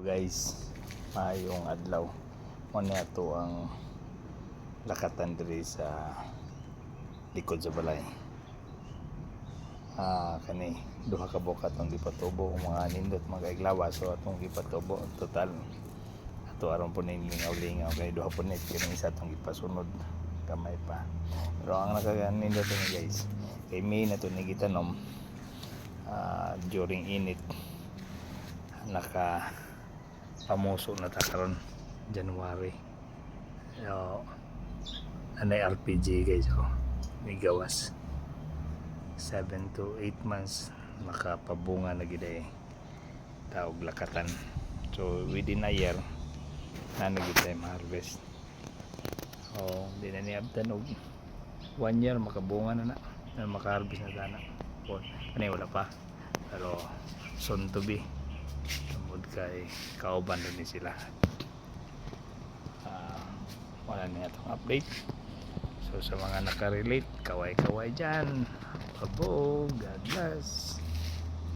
So guys, mayong adlaw. Mo na to ang lakatan diri sa likod sa balay. Ah, kani duha ka bukat ang gipatubo mga nindot mga iglawa so atong gipatubo total ato aron po ning lingaw-lingaw kay duha po net kini isa atong gipasunod kamay pa. Pero ang nakaganindot ni guys, kay May na to ni gitanom ah, during init naka pamuso na ta karon January. So anay RPG guys oh. May gawas 7 to 8 months makapabunga na gid eh taog lakatan. So within a year na nagid time harvest oh di na ni abtan og one year makabunga na na. Na makaharvest na sana. Ano wala pa. Pero soon to be kay kauban rin sila. Ah, wala na itong update. So sa mga nakarelate kaway kaway dyan. Pabog God bless